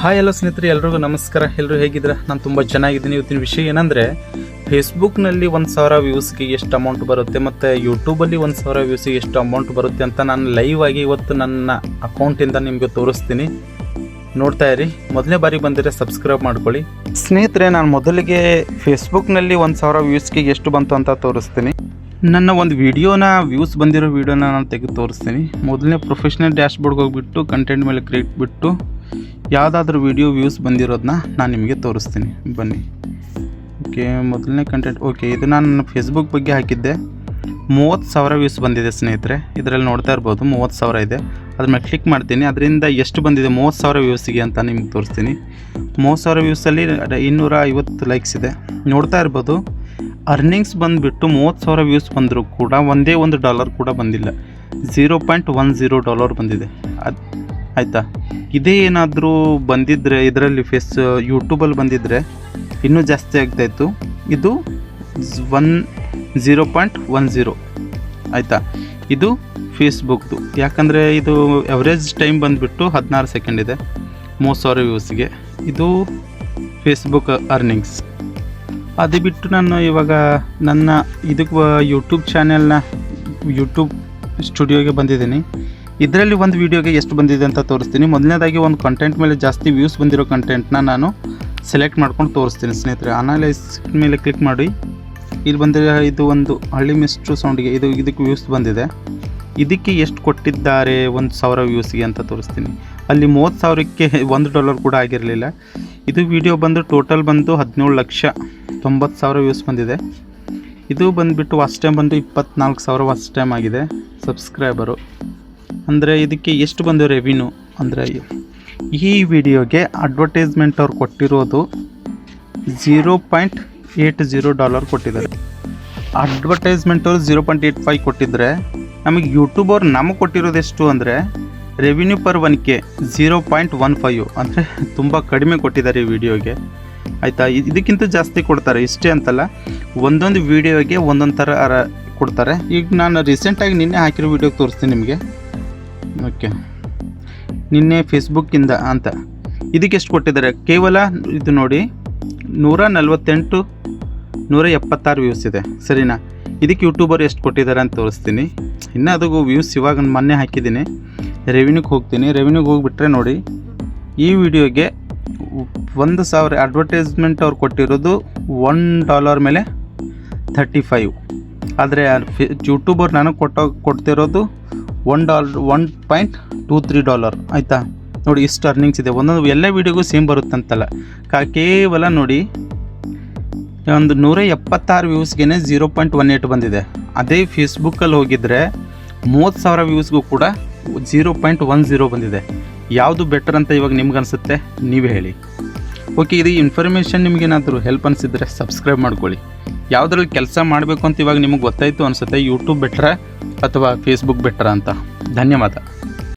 Hi ಎಲ್ಲ ಸ್ನೇಹಿತರೆ, ಎಲ್ರಿಗೂ ನಮಸ್ಕಾರ. ಎಲ್ಲರೂ ಹೇಗಿದ್ದೀರಾ? ನಾನು ತುಂಬ ಚೆನ್ನಾಗಿದ್ದೀನಿ. ಇವತ್ತಿನ ವಿಷಯ ಏನಂದರೆ ಫೇಸ್ಬುಕ್ನಲ್ಲಿ ಒಂದು ಸಾವಿರ ವ್ಯೂಸ್ಗೆ ಎಷ್ಟು ಅಮೌಂಟ್ ಬರುತ್ತೆ ಮತ್ತು ಯೂಟ್ಯೂಬಲ್ಲಿ ಒಂದು ಸಾವಿರ ವ್ಯೂಸಿಗೆ ಎಷ್ಟು ಅಮೌಂಟ್ ಬರುತ್ತೆ ಅಂತ ನಾನು ಲೈವ್ ಆಗಿ ಇವತ್ತು ನನ್ನ ಅಕೌಂಟಿಂದ ನಿಮಗೆ ತೋರಿಸ್ತೀನಿ. ನೋಡ್ತಾ ಇರಿ. ಮೊದಲನೇ ಬಾರಿ ಬಂದರೆ ಸಬ್ಸ್ಕ್ರೈಬ್ ಮಾಡ್ಕೊಳ್ಳಿ. ಸ್ನೇಹಿತರೆ, ನಾನು ಮೊದಲಿಗೆ ಫೇಸ್ಬುಕ್ನಲ್ಲಿ ಒಂದು ಸಾವಿರ ವ್ಯೂಸ್ಗೆ ಎಷ್ಟು ಬಂತು ಅಂತ ತೋರಿಸ್ತೀನಿ. ನನ್ನ ಒಂದು ವಿಡಿಯೋನ ವ್ಯೂಸ್ ಬಂದಿರೋ ವಿಡಿಯೋನ ನಾನು ತೆಗೆದು ತೋರಿಸ್ತೀನಿ. ಮೊದಲನೇ ಪ್ರೊಫೆಷ್ನಲ್ ಡ್ಯಾಶ್ಬೋರ್ಡ್ಗೆ ಹೋಗ್ಬಿಟ್ಟು ಕಂಟೆಂಟ್ ಮೇಲೆ ಕ್ರಿಯೇಟ್ ಬಿಟ್ಟು ಯಾವುದಾದ್ರೂ ವಿಡಿಯೋ ವ್ಯೂಸ್ ಬಂದಿರೋದನ್ನ ನಾನು ನಿಮಗೆ ತೋರಿಸ್ತೀನಿ. ಬನ್ನಿ. ಓಕೆ ಮೊದಲನೇ ಕಂಟೆಂಟ್ ಓಕೆ ಇದು ನಾನು ನನ್ನ ಫೇಸ್ಬುಕ್ ಬಗ್ಗೆ ಹಾಕಿದ್ದೆ. ಮೂವತ್ತು ಸಾವಿರ ವ್ಯೂಸ್ ಬಂದಿದೆ ಸ್ನೇಹಿತರೆ. ಇದರಲ್ಲಿ ನೋಡ್ತಾ ಇರ್ಬೋದು, ಮೂವತ್ತು ಸಾವಿರ ಇದೆ. ಅದ್ರ ಮೇಲೆ ಕ್ಲಿಕ್ ಮಾಡ್ತೀನಿ. ಅದರಿಂದ ಎಷ್ಟು ಬಂದಿದೆ ಮೂವತ್ತು ಸಾವಿರ ವ್ಯೂಸಿಗೆ ಅಂತ ನಿಮ್ಗೆ ತೋರಿಸ್ತೀನಿ. ಮೂವತ್ತು ಸಾವಿರ ವ್ಯೂಸಲ್ಲಿ ಇನ್ನೂರ ಐವತ್ತು ಲೈಕ್ಸ್ ಇದೆ. ನೋಡ್ತಾ ಇರ್ಬೋದು ಅರ್ನಿಂಗ್ಸ್ ಬಂದುಬಿಟ್ಟು ಮೂವತ್ತು ಸಾವಿರ ವ್ಯೂಸ್ ಬಂದರೂ ಕೂಡ ಒಂದೇ ಒಂದು ಡಾಲರ್ ಕೂಡ ಬಂದಿಲ್ಲ. Zero point one zero dollar ಬಂದಿದೆ. ಅದು, ಆಯಿತಾ? ಇದೇ ಏನಾದರೂ ಬಂದಿದ್ದರೆ ಇದರಲ್ಲಿ ಫೇಸ್ ಯೂಟ್ಯೂಬಲ್ಲಿ ಬಂದಿದ್ದರೆ ಇನ್ನೂ ಜಾಸ್ತಿ ಆಗ್ತಾಯಿತ್ತು ಇದು one zero point one zero ಆಯಿತಾ? ಇದು ಫೇಸ್ಬುಕ್ದು ಯಾಕಂದರೆ ಇದು ಎವರೇಜ್ ಟೈಮ್ ಬಂದುಬಿಟ್ಟು ಹದಿನಾರು ಸೆಕೆಂಡ್ ಇದೆ. ಮೂವತ್ತು ಸಾವಿರ ವ್ಯೂಸ್ಗೆ ಇದು ಫೇಸ್ಬುಕ್ ಅರ್ನಿಂಗ್ಸ್ ಅದು ಬಿಟ್ಟು ನಾನು ಇವಾಗ ನನ್ನ, ಇದಕ್ಕೆ ಯೂಟ್ಯೂಬ್ ಚಾನೆಲ್ನ ಯೂಟ್ಯೂಬ್ ಸ್ಟುಡಿಯೋಗೆ ಬಂದಿದ್ದೀನಿ. ಇದರಲ್ಲಿ ಒಂದು ವೀಡಿಯೋಗೆ ಎಷ್ಟು ಬಂದಿದೆ ಅಂತ ತೋರಿಸ್ತೀನಿ. ಮೊದಲನೇದಾಗಿ ಒಂದು ಕಂಟೆಂಟ್ ಮೇಲೆ ಜಾಸ್ತಿ ವ್ಯೂಸ್ ಬಂದಿರೋ ಕಂಟೆಂಟ್ನ ನಾನು ಸೆಲೆಕ್ಟ್ ಮಾಡ್ಕೊಂಡು ತೋರಿಸ್ತೀನಿ ಸ್ನೇಹಿತರೆ. ಅನಾಲೈಸ್ ಮೇಲೆ ಕ್ಲಿಕ್ ಮಾಡಿ. ಇಲ್ಲಿ ಬಂದಿರೋ ಇದು ಒಂದು ಹಳ್ಳಿ ಮಿಸ್ಟ್ರು ಸೌಂಡಿಗೆ ಇದು ಇದಕ್ಕೆ ವ್ಯೂಸ್ ಬಂದಿದೆ. ಇದಕ್ಕೆ ಎಷ್ಟು ಕೊಟ್ಟಿದ್ದಾರೆ ಒಂದು ಸಾವಿರ ವ್ಯೂಸ್ಗೆ ಅಂತ ತೋರಿಸ್ತೀನಿ. ಅಲ್ಲಿ ಮೂವತ್ತು ಸಾವಿರಕ್ಕೆ ಒಂದು ಡಾಲರ್ ಕೂಡ ಆಗಿರಲಿಲ್ಲ. ಇದು ವಿಡಿಯೋ ಬಂದು ಟೋಟಲ್ ಬಂದು ಹದಿನೇಳು ಲಕ್ಷ ತೊಂಬತ್ತು ಸಾವಿರ ವ್ಯೂಸ್ ಬಂದಿದೆ. ಇದು ಬಂದುಬಿಟ್ಟು ವಾಚ್ ಟೈಮ್ ಬಂದು ಇಪ್ಪತ್ನಾಲ್ಕು ಸಾವಿರ ವಾಚ್ ಟೈಮ್ ಆಗಿದೆ. ಸಬ್ಸ್ಕ್ರೈಬರು ಅಂದರೆ ಇದಕ್ಕೆ ಎಷ್ಟು ಬಂದು ರೆವಿನ್ಯೂ ಅಂದರೆ ಈ ವಿಡಿಯೋಗೆ ಅಡ್ವರ್ಟೈಸ್ಮೆಂಟ್ ಅವ್ರು ಕೊಟ್ಟಿರೋದು zero point eight zero dollar ಕೊಟ್ಟಿದ್ದಾರೆ. ಅಡ್ವರ್ಟೈಸ್ಮೆಂಟ್ ಅವರು ಝೀರೋ ಪಾಯಿಂಟ್ ಏಯ್ಟ್ ಫೈವ್ ಕೊಟ್ಟಿದ್ದರೆ ನಮಗೆ ಯೂಟ್ಯೂಬ್ ಅವ್ರು ನಮಗೆ ಕೊಟ್ಟಿರೋದು ಎಷ್ಟು ಅಂದರೆ revenue per one K zero point one five ಅಂದರೆ ತುಂಬ ಕಡಿಮೆ ಕೊಟ್ಟಿದ್ದಾರೆ ಈ ವಿಡಿಯೋಗೆ. ಆಯಿತಾ? ಇದಕ್ಕಿಂತ ಜಾಸ್ತಿ ಕೊಡ್ತಾರೆ. ಇಷ್ಟೇ ಅಂತಲ್ಲ, ಒಂದೊಂದು ವಿಡಿಯೋಗೆ ಒಂದೊಂದು ಥರ ಕೊಡ್ತಾರೆ. ಈಗ ನಾನು ರೀಸೆಂಟಾಗಿ ನಿನ್ನೆ ಹಾಕಿರೋ ವಿಡಿಯೋಗೆ ತೋರಿಸ್ತೀನಿ ನಿಮಗೆ. ಓಕೆ ನಿನ್ನೆ ಫೇಸ್ಬುಕ್ಕಿಂದ ಅಂತ. ಇದಕ್ಕೆ ಎಷ್ಟು ಕೊಟ್ಟಿದ್ದಾರೆ? ಕೇವಲ ಇದು ನೋಡಿ, ನೂರ ನಲವತ್ತೆಂಟು, ನೂರ ಎಪ್ಪತ್ತಾರು ವ್ಯೂಸ್ ಇದೆ. ಸರಿನಾ? ಇದಕ್ಕೆ ಯೂಟ್ಯೂಬರ್ ಎಷ್ಟು ಕೊಟ್ಟಿದ್ದಾರೆ ಅಂತ ತೋರಿಸ್ತೀನಿ. ಇನ್ನೂ ಅದು ವ್ಯೂಸ್ ಇವಾಗ ಮೊನ್ನೆ ಹಾಕಿದ್ದೀನಿ. ರೆವಿನ್ಯೂಗೆ ಹೋಗ್ತೀನಿ. ರೆವಿನ್ಯೂಗೆ ಹೋಗಿಬಿಟ್ರೆ ನೋಡಿ, ಈ ವಿಡಿಯೋಗೆ ಒಂದು ಸಾವಿರ ಅಡ್ವರ್ಟೈಸ್ಮೆಂಟ್ ಅವ್ರು ಕೊಟ್ಟಿರೋದು ಒನ್ ಡಾಲರ್ ಮೇಲೆ ಥರ್ಟಿ ಫೈವ್ ಆದರೆ ಯೂಟ್ಯೂಬರ್ ನನಗೆ ಕೊಟ್ಟೋ, ಕೊಡ್ತಿರೋದು one dollar one point two three dollar ಆಯಿತಾ? ನೋಡಿ ಇಷ್ಟು ಅರ್ನಿಂಗ್ಸ್ ಇದೆ. ಒಂದೊಂದು ಎಲ್ಲ ವೀಡಿಯೋಗೂ ಸೇಮ್ ಬರುತ್ತಂತಲ್ಲ ಕಾ ಕೇವಲ ನೋಡಿ, ಒಂದು ನೂರ ಎಪ್ಪತ್ತಾರು ವ್ಯೂಸ್ಗೆ ಝೀರೋ ಪಾಯಿಂಟ್ ಒನ್ ಏಟ್ ಬಂದಿದೆ. ಅದೇ ಫೇಸ್ಬುಕ್ಕಲ್ಲಿ ಹೋಗಿದ್ರೆ ಮೂವತ್ತು ಸಾವಿರ ವ್ಯೂಸ್ಗೂ ಕೂಡ ಝೀರೋ ಪಾಯಿಂಟ್ ಒನ್ ಝೀರೋ ಬಂದಿದೆ. ಯಾವುದು ಬೆಟರ್ ಅಂತ ಇವಾಗ ನಿಮ್ಗೆ ಅನಿಸುತ್ತೆ ನೀವೇ ಹೇಳಿ. ಓಕೆ, ಇದು ಇನ್ಫಾರ್ಮೇಷನ್ ನಿಮಗೇನಾದರೂ ಹೆಲ್ಪ್ ಅನಿಸಿದ್ರೆ ಸಬ್ಸ್ಕ್ರೈಬ್ ಮಾಡ್ಕೊಳ್ಳಿ. ಯಾವುದ್ರಲ್ಲಿ ಕೆಲಸ ಮಾಡಬೇಕು ಅಂತ ಇವಾಗ ನಿಮಗೆ ಗೊತ್ತಾಯಿತು ಅನಿಸುತ್ತೆ ಯೂಟ್ಯೂಬ್ ಬೆಟ್ರ ಅಥವಾ ಫೇಸ್ಬುಕ್ ಬೆಟ್ರ ಅಂತ. ಧನ್ಯವಾದ.